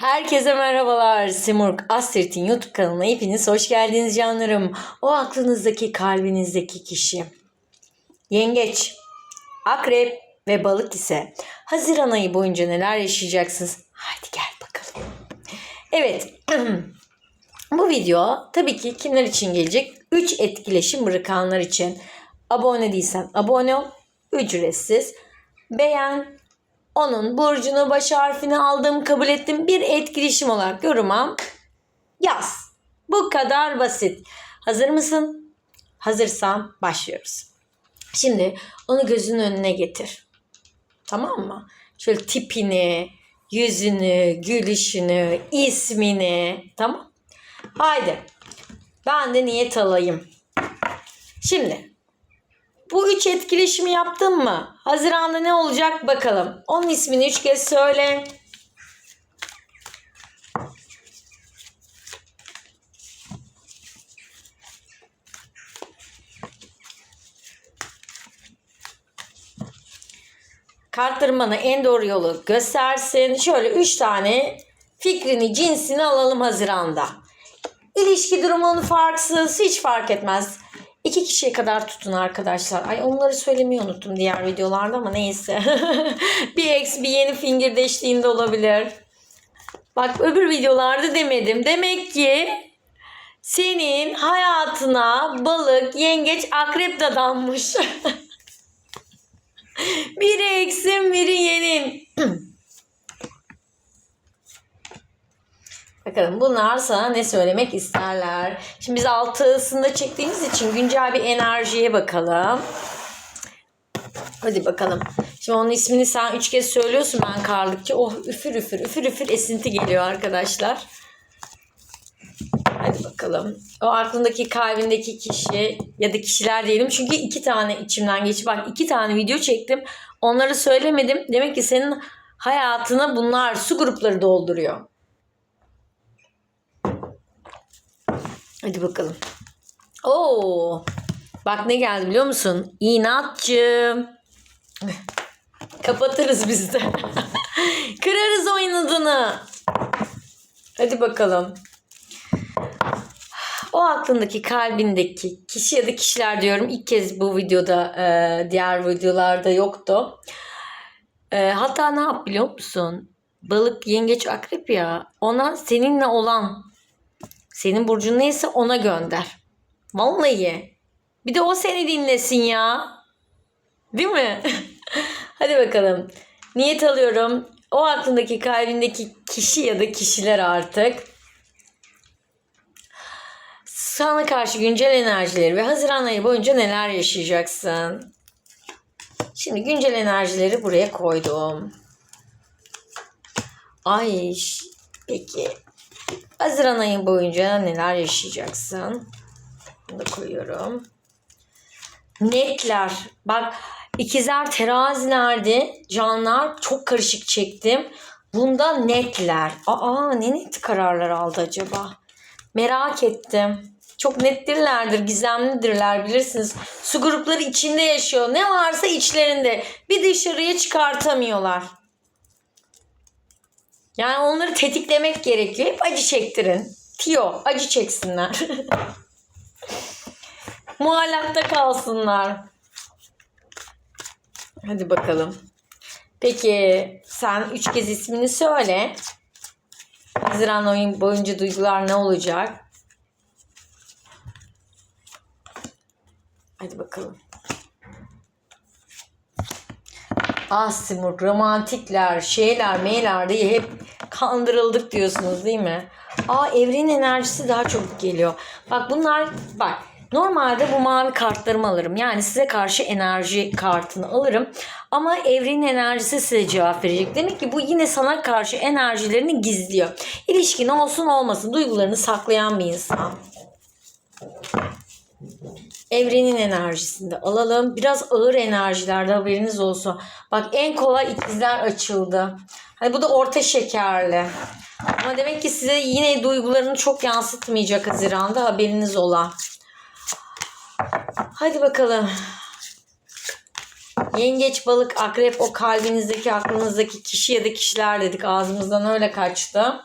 Herkese merhabalar. Simurg Astrid'in YouTube kanalına hepiniz hoş geldiniz canlarım. O aklınızdaki, kalbinizdeki kişi. Yengeç, akrep ve balık ise Haziran ayı boyunca neler yaşayacaksınız? Haydi gel bakalım. Evet. Bu video tabii ki kimler için gelecek? 3 etkileşim bırakanlar için. Abone değilsen abone ol. Ücretsiz. Beğen, onun burcunu, baş harfini aldım, kabul ettim. Bir etkileşim olarak yoruma yaz. Bu kadar basit. Hazır mısın? Hazırsan başlıyoruz. Şimdi onu gözünün önüne getir. Tamam mı? Şöyle tipini, yüzünü, gülüşünü, ismini. Tamam. Haydi. Ben de niyet alayım. Şimdi bu üç etkileşimi yaptın mı? Haziranda ne olacak bakalım. Onun ismini üç kez söyle. Kartlarım bana en doğru yolu göstersin. Şöyle üç tane fikrini, cinsini alalım Haziran'da. İlişki durumunu farksız, hiç fark etmez. İki kişiye kadar tutun arkadaşlar. Ay onları söylemeyi unuttum diğer videolarda ama neyse. bir ex bir yeni fingirdeşliğinde olabilir. Bak öbür videolarda demedim. Demek ki senin hayatına balık, yengeç, akrep dadanmış. biri eksin, biri yenin. Bakalım bunlar sana ne söylemek isterler. Şimdi biz altısında çektiğimiz için güncel bir enerjiye bakalım. Hadi bakalım. Şimdi onun ismini sen üç kez söylüyorsun ben karlıkça. Oh üfür üfür üfür üfür esinti geliyor arkadaşlar. Hadi bakalım. O aklındaki kalbindeki kişi ya da kişiler diyelim. Çünkü iki tane içimden geçti. Bak iki tane video çektim. Onları söylemedim. Demek ki senin hayatına bunlar su grupları dolduruyor. Hadi bakalım. Oo. Bak ne geldi biliyor musun? İnatçı. Kapatırız biz de. Kırarız o inadını. Hadi bakalım. O aklındaki, kalbindeki kişi ya da kişiler diyorum. İlk kez bu videoda, e, diğer videolarda yoktu. E, hatta ne yap biliyor musun? Balık, yengeç, akrep ya. Ona seninle olan senin burcun neyse ona gönder. Vallahi. Bir de o seni dinlesin ya. Değil mi? Hadi bakalım. Niyet alıyorum. O aklındaki kalbindeki kişi ya da kişiler artık sana karşı güncel enerjileri ve Haziran ayı boyunca neler yaşayacaksın? Şimdi güncel enerjileri buraya koydum. Ay peki Haziran ayı boyunca neler yaşayacaksın? Bunu da koyuyorum. Netler. Bak ikizler terazilerde canlar çok karışık çektim. Bunda netler. Aa ne net kararlar aldı acaba? Merak ettim. Çok nettirlerdir, gizemlidirler bilirsiniz. Su grupları içinde yaşıyor. Ne varsa içlerinde. Bir dışarıya çıkartamıyorlar. Yani onları tetiklemek gerekiyor. Hep acı çektirin. Tiyo acı çeksinler. Muallakta kalsınlar. Hadi bakalım. Peki sen üç kez ismini söyle. Haziran oyun boyunca duygular ne olacak? Hadi bakalım. Ah Simur romantikler, şeyler, meyler diye hep kandırıldık diyorsunuz değil mi? Aa evrenin enerjisi daha çabuk geliyor. Bak bunlar bak Normalde bu mavi kartlarımı alırım. Yani size karşı enerji kartını alırım. Ama evrenin enerjisi size cevap verecek. Demek ki bu yine sana karşı enerjilerini gizliyor. İlişkin olsun olmasın duygularını saklayan bir insan. Evrenin enerjisinde alalım. Biraz ağır enerjilerde haberiniz olsun. Bak en kolay ikizler açıldı. Hani bu da orta şekerli. Ama demek ki size yine duygularını çok yansıtmayacak Haziran'da haberiniz ola. Hadi bakalım. Yengeç, balık, akrep o kalbinizdeki, aklınızdaki kişi ya da kişiler dedik. Ağzımızdan öyle kaçtı.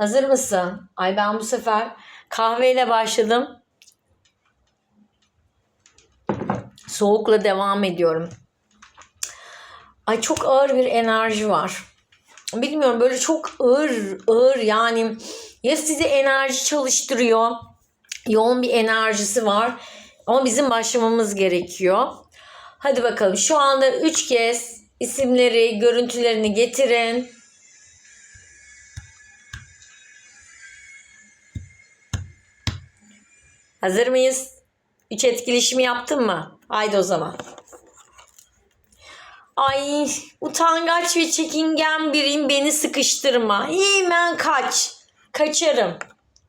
Hazır mısın? Ay ben bu sefer kahveyle başladım. Soğukla devam ediyorum. Ay çok ağır bir enerji var. Bilmiyorum böyle çok ağır ağır yani ya size enerji çalıştırıyor. Yoğun bir enerjisi var. Ama bizim başlamamız gerekiyor. Hadi bakalım şu anda 3 kez isimleri, görüntülerini getirin. Hazır mıyız? Üç etkileşimi yaptın mı? Haydi o zaman. Ay utangaç ve çekingen biriyim beni sıkıştırma. Hemen kaç. Kaçarım.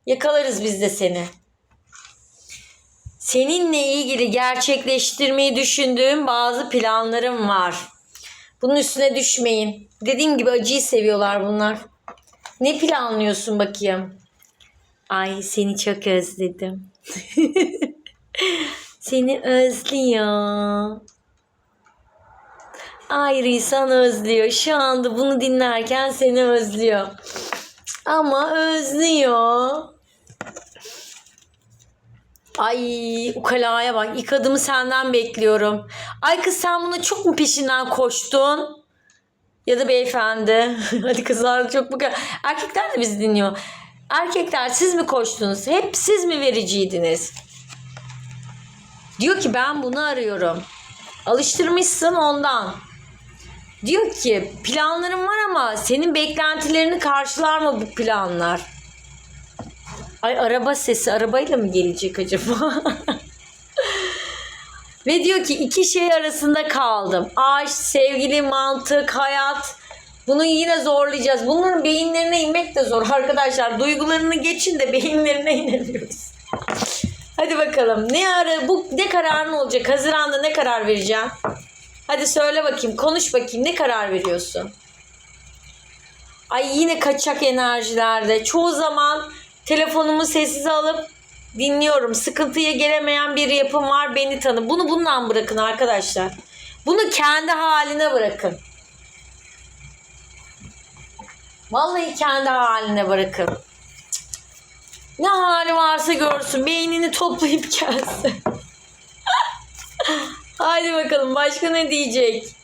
Yakalarız biz de seni. Seninle ilgili gerçekleştirmeyi düşündüğüm bazı planlarım var. Bunun üstüne düşmeyin. Dediğim gibi acıyı seviyorlar bunlar. Ne planlıyorsun bakayım? Ay seni çok özledim. seni özlüyor. Ay Risan özlüyor. Şu anda bunu dinlerken seni özlüyor. Ama özlüyor. Ay ukalaya bak. İlk adımı senden bekliyorum. Ay kız sen buna çok mu peşinden koştun? Ya da beyefendi. Hadi kızlar çok bu kadar. Erkekler de bizi dinliyor. Erkekler siz mi koştunuz? Hep siz mi vericiydiniz? Diyor ki ben bunu arıyorum. Alıştırmışsın ondan. Diyor ki planlarım var ama senin beklentilerini karşılar mı bu planlar? Ay araba sesi arabayla mı gelecek acaba? Ve diyor ki iki şey arasında kaldım. Aşk, sevgili, mantık, hayat. Bunu yine zorlayacağız. Bunların beyinlerine inmek de zor arkadaşlar. Duygularını geçin de beyinlerine inemiyoruz. Hadi bakalım. Ne ara bu ne kararın olacak? Haziranda ne karar vereceğim? Hadi söyle bakayım. Konuş bakayım. Ne karar veriyorsun? Ay yine kaçak enerjilerde. Çoğu zaman telefonumu sessize alıp dinliyorum. Sıkıntıya gelemeyen bir yapım var. Beni tanı. Bunu bundan bırakın arkadaşlar. Bunu kendi haline bırakın. Vallahi kendi haline bırakın. Ne hali varsa görsün. Beynini toplayıp gelsin. Haydi bakalım başka ne diyecek?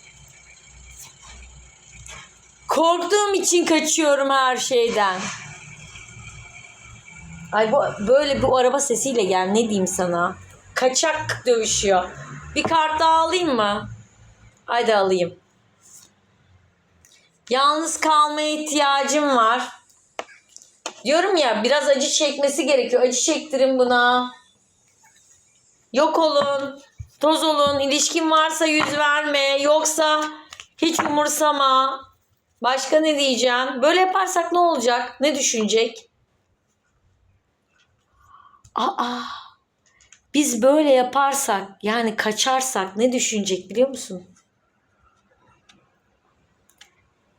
Korktuğum için kaçıyorum her şeyden. Ay bu böyle bu araba sesiyle gel ne diyeyim sana? Kaçak dövüşüyor. Bir kart daha alayım mı? Haydi alayım. Yalnız kalmaya ihtiyacım var. Diyorum ya biraz acı çekmesi gerekiyor. Acı çektirin buna. Yok olun. Toz olun. İlişkin varsa yüz verme. Yoksa hiç umursama. Başka ne diyeceğim? Böyle yaparsak ne olacak? Ne düşünecek? Aa. Biz böyle yaparsak yani kaçarsak ne düşünecek biliyor musun?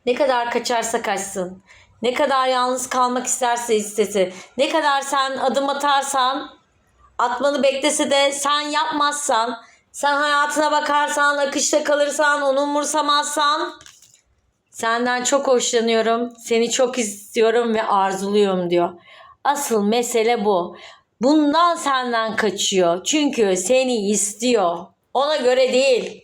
Ne kadar kaçarsa kaçsın. Ne kadar yalnız kalmak isterse istesin. Ne kadar sen adım atarsan atmanı beklese de sen yapmazsan sen hayatına bakarsan akışta kalırsan onu umursamazsan senden çok hoşlanıyorum. Seni çok istiyorum ve arzuluyorum diyor. Asıl mesele bu. Bundan senden kaçıyor. Çünkü seni istiyor. Ona göre değil.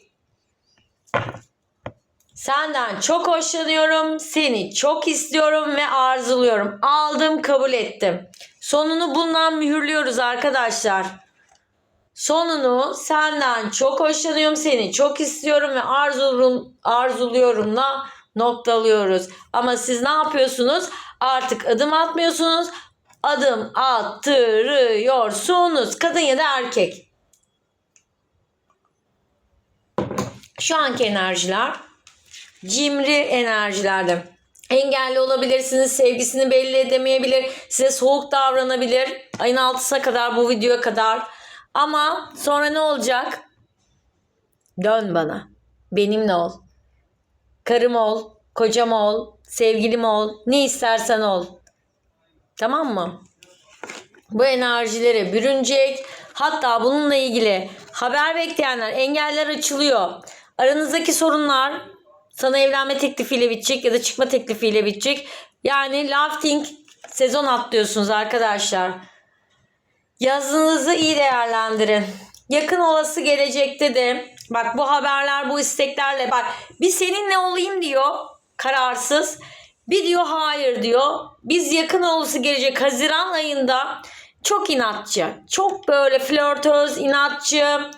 Senden çok hoşlanıyorum, seni çok istiyorum ve arzuluyorum. Aldım, kabul ettim. Sonunu bundan mühürlüyoruz arkadaşlar. Sonunu senden çok hoşlanıyorum, seni çok istiyorum ve arzulum, arzuluyorumla noktalıyoruz. Ama siz ne yapıyorsunuz? Artık adım atmıyorsunuz. Adım attırıyorsunuz. Kadın ya da erkek. Şu anki enerjiler cimri enerjilerde. Engelli olabilirsiniz, sevgisini belli edemeyebilir, size soğuk davranabilir. Ayın altısına kadar bu videoya kadar. Ama sonra ne olacak? Dön bana. Benimle ol. Karım ol, kocam ol, sevgilim ol, ne istersen ol. Tamam mı? Bu enerjileri bürünecek. Hatta bununla ilgili haber bekleyenler, engeller açılıyor. Aranızdaki sorunlar sana evlenme teklifiyle bitecek ya da çıkma teklifiyle bitecek. Yani lafting sezon atlıyorsunuz arkadaşlar. Yazınızı iyi değerlendirin. Yakın olası gelecekte de bak bu haberler bu isteklerle bak bir seninle olayım diyor kararsız. Bir diyor hayır diyor. Biz yakın olası gelecek Haziran ayında çok inatçı. Çok böyle flörtöz, inatçı.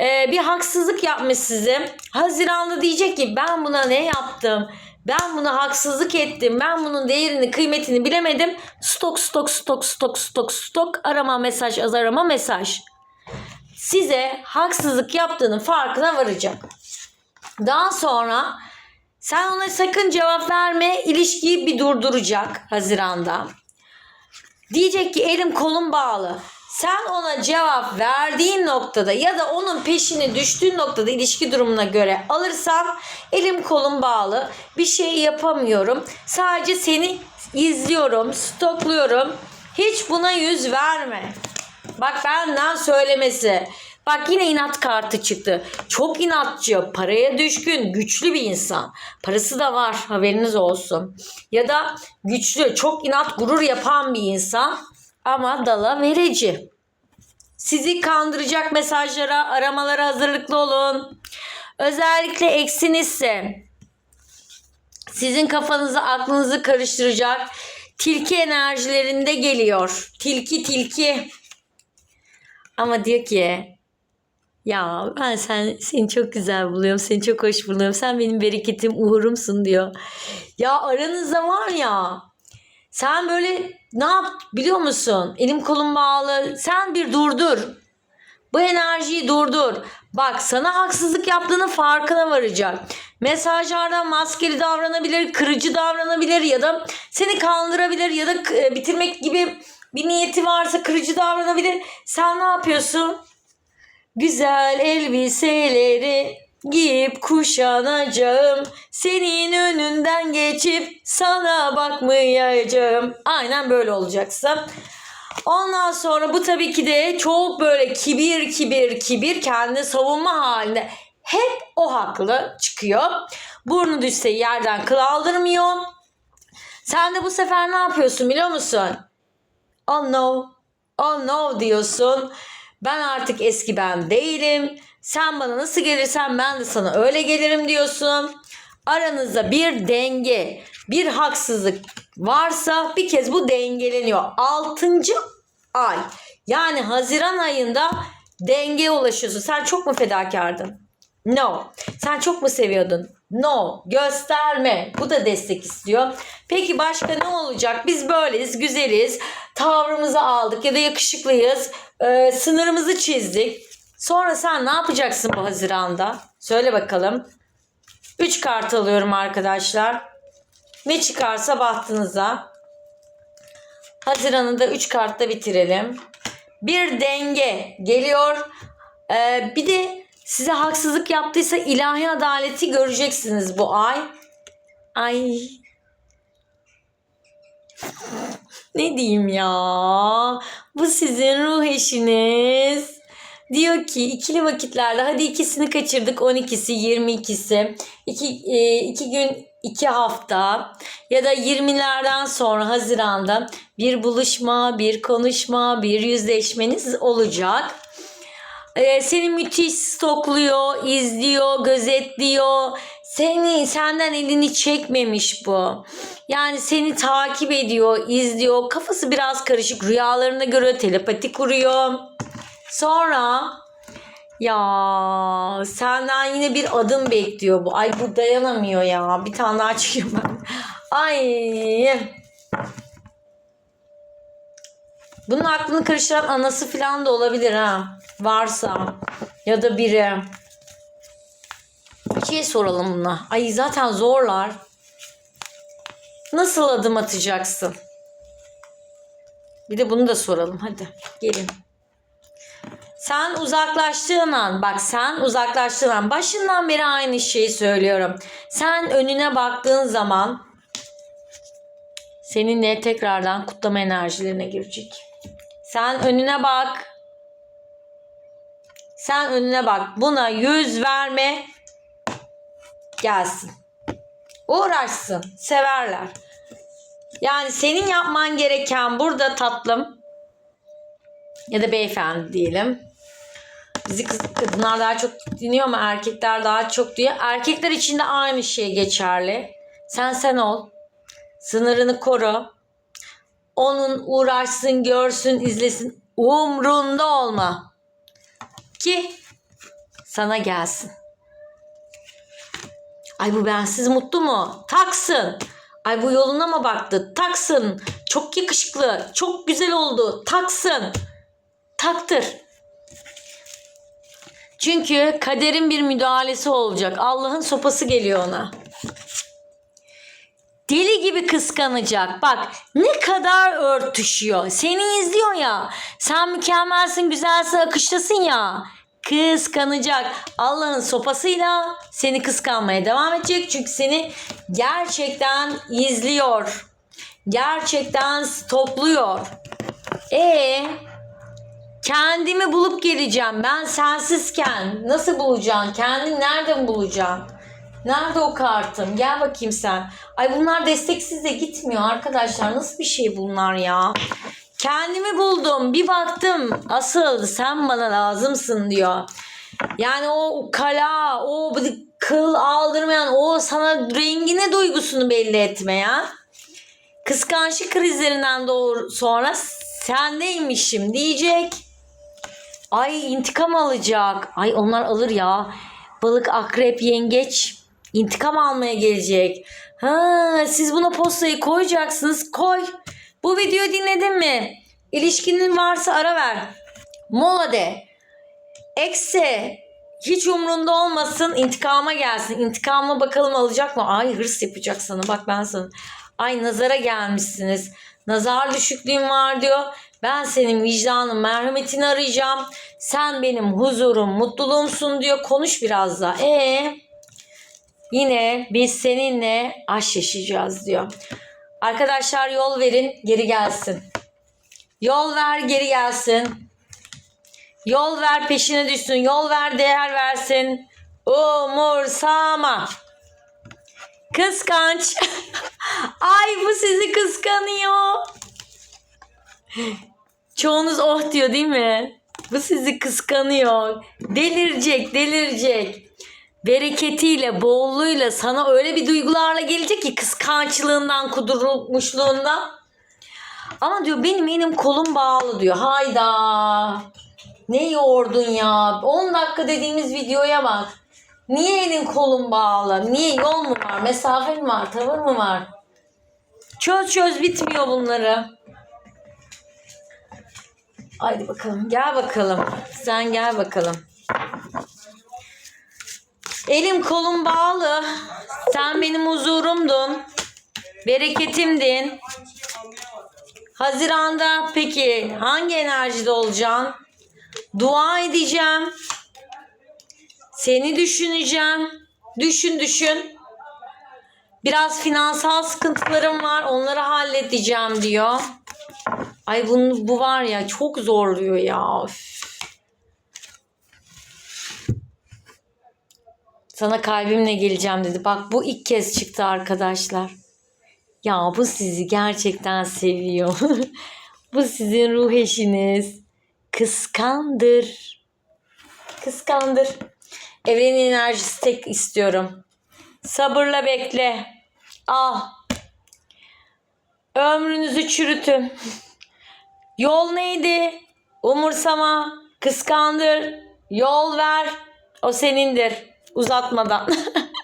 Ee, bir haksızlık yapmış size. Haziran'da diyecek ki ben buna ne yaptım? Ben buna haksızlık ettim. Ben bunun değerini, kıymetini bilemedim. Stok, stok, stok, stok, stok, stok. Arama mesaj, az arama mesaj. Size haksızlık yaptığının farkına varacak. Daha sonra sen ona sakın cevap verme. ilişkiyi bir durduracak Haziran'da. Diyecek ki elim kolum bağlı. Sen ona cevap verdiğin noktada ya da onun peşine düştüğün noktada ilişki durumuna göre alırsan elim kolum bağlı. Bir şey yapamıyorum. Sadece seni izliyorum, stokluyorum. Hiç buna yüz verme. Bak benden söylemesi. Bak yine inat kartı çıktı. Çok inatçı, paraya düşkün, güçlü bir insan. Parası da var haberiniz olsun. Ya da güçlü, çok inat, gurur yapan bir insan ama dala verici. Sizi kandıracak mesajlara, aramalara hazırlıklı olun. Özellikle eksinizse sizin kafanızı, aklınızı karıştıracak tilki enerjilerinde geliyor. Tilki tilki. Ama diyor ki ya ben sen seni çok güzel buluyorum. Seni çok hoş buluyorum. Sen benim bereketim, uhurumsun diyor. Ya aranızda var ya sen böyle ne yap biliyor musun? Elim kolum bağlı. Sen bir durdur. Bu enerjiyi durdur. Bak sana haksızlık yaptığının farkına varacak. Mesajlardan maskeli davranabilir, kırıcı davranabilir ya da seni kandırabilir ya da k- bitirmek gibi bir niyeti varsa kırıcı davranabilir. Sen ne yapıyorsun? Güzel elbiseleri giyip kuşanacağım. Senin önünden geçip sana bakmayacağım. Aynen böyle olacaksın. Ondan sonra bu tabii ki de çok böyle kibir kibir kibir kendi savunma halinde hep o haklı çıkıyor. Burnu düşse yerden kıl aldırmıyor. Sen de bu sefer ne yapıyorsun biliyor musun? Oh no, oh no diyorsun. Ben artık eski ben değilim. Sen bana nasıl gelirsen ben de sana öyle gelirim diyorsun. Aranızda bir denge, bir haksızlık varsa bir kez bu dengeleniyor. 6. ay yani Haziran ayında dengeye ulaşıyorsun. Sen çok mu fedakardın? No. Sen çok mu seviyordun? No. Gösterme. Bu da destek istiyor. Peki başka ne olacak? Biz böyleyiz, güzeliz. Tavrımızı aldık ya da yakışıklıyız. Ee, sınırımızı çizdik. Sonra sen ne yapacaksın bu Haziran'da? Söyle bakalım. 3 kart alıyorum arkadaşlar. Ne çıkarsa bahtınıza. Haziran'ı da 3 kartta bitirelim. Bir denge geliyor. Ee, bir de size haksızlık yaptıysa ilahi adaleti göreceksiniz bu ay. Ay. Ne diyeyim ya? Bu sizin ruh eşiniz. Diyor ki ikili vakitlerde hadi ikisini kaçırdık 12'si 22'si 2 e, iki gün 2 hafta ya da 20'lerden sonra Haziran'da bir buluşma, bir konuşma, bir yüzleşmeniz olacak. Ee, seni müthiş stokluyor, izliyor, gözetliyor. Seni senden elini çekmemiş bu. Yani seni takip ediyor, izliyor. Kafası biraz karışık. Rüyalarına göre telepati kuruyor. Sonra ya senden yine bir adım bekliyor bu. Ay bu dayanamıyor ya. Bir tane daha çıkıyor ben. Ay. Bunun aklını karıştıran anası falan da olabilir ha. Varsa. Ya da biri. Bir şey soralım buna. Ay zaten zorlar. Nasıl adım atacaksın? Bir de bunu da soralım. Hadi gelin. Sen uzaklaştığın an, bak sen uzaklaştığın an, başından beri aynı şeyi söylüyorum. Sen önüne baktığın zaman seninle tekrardan kutlama enerjilerine girecek. Sen önüne bak. Sen önüne bak. Buna yüz verme. Gelsin. Uğraşsın. Severler. Yani senin yapman gereken burada tatlım ya da beyefendi diyelim. Bizi kız, kadınlar daha çok dinliyor ama erkekler daha çok duyuyor. Erkekler için de aynı şey geçerli. Sen sen ol. Sınırını koru. Onun uğraşsın, görsün, izlesin. Umrunda olma. Ki sana gelsin. Ay bu bensiz mutlu mu? Taksın. Ay bu yoluna mı baktı? Taksın. Çok yakışıklı. Çok güzel oldu. Taksın. Taktır. Çünkü kaderin bir müdahalesi olacak. Allah'ın sopası geliyor ona. Deli gibi kıskanacak. Bak ne kadar örtüşüyor. Seni izliyor ya. Sen mükemmelsin, güzelsin, akıştasın ya. Kıskanacak. Allah'ın sopasıyla seni kıskanmaya devam edecek. Çünkü seni gerçekten izliyor. Gerçekten stokluyor. E kendimi bulup geleceğim. Ben sensizken nasıl bulacaksın? Kendini nereden bulacaksın? Nerede o kartım? Gel bakayım sen. Ay bunlar desteksiz de gitmiyor arkadaşlar. Nasıl bir şey bunlar ya? Kendimi buldum. Bir baktım. Asıl sen bana lazımsın diyor. Yani o kala, o kıl aldırmayan, o sana rengine duygusunu belli etmeyen kıskançlık krizlerinden doğru sonra sendeymişim diyecek. Ay intikam alacak. Ay onlar alır ya. Balık, akrep, yengeç intikam almaya gelecek. Ha, siz buna postayı koyacaksınız. Koy. Bu videoyu dinledin mi? İlişkinin varsa ara ver. Mola de. Ekse hiç umrunda olmasın intikama gelsin. İntikamı bakalım alacak mı? Ay hırs yapacak sana bak ben sana. Ay nazara gelmişsiniz. Nazar düşüklüğün var diyor. Ben senin vicdanın merhametini arayacağım. Sen benim huzurum, mutluluğumsun diyor. Konuş biraz da. E yine biz seninle aşk yaşayacağız diyor. Arkadaşlar yol verin geri gelsin. Yol ver geri gelsin. Yol ver peşine düşsün. Yol ver değer versin. Umursama. Kıskanç. Ay bu sizi kıskanıyor. Çoğunuz oh diyor değil mi? Bu sizi kıskanıyor. Delirecek, delirecek. Bereketiyle, bolluğuyla sana öyle bir duygularla gelecek ki kıskançlığından, kudurmuşluğundan. Ama diyor benim elim kolum bağlı diyor. Hayda. Ne yordun ya? 10 dakika dediğimiz videoya bak. Niye elin kolun bağlı? Niye yol mu var? Mesafe mi var? Tavır mı var? Çöz çöz bitmiyor bunları. Haydi bakalım. Gel bakalım. Sen gel bakalım. Elim kolum bağlı. Sen benim huzurumdun. Bereketimdin. Haziranda peki hangi enerjide olacaksın? Dua edeceğim. Seni düşüneceğim. Düşün düşün. Biraz finansal sıkıntılarım var. Onları halledeceğim diyor. Ay bunu, bu var ya çok zorluyor ya. Üf. Sana kalbimle geleceğim dedi. Bak bu ilk kez çıktı arkadaşlar. Ya bu sizi gerçekten seviyor. bu sizin ruh eşiniz. Kıskandır. Kıskandır. Evrenin enerjisi tek istiyorum. Sabırla bekle. Al. Ömrünüzü çürütün. Yol neydi? Umursama, kıskandır, yol ver. O senindir. Uzatmadan.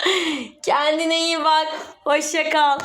Kendine iyi bak. Hoşça kal.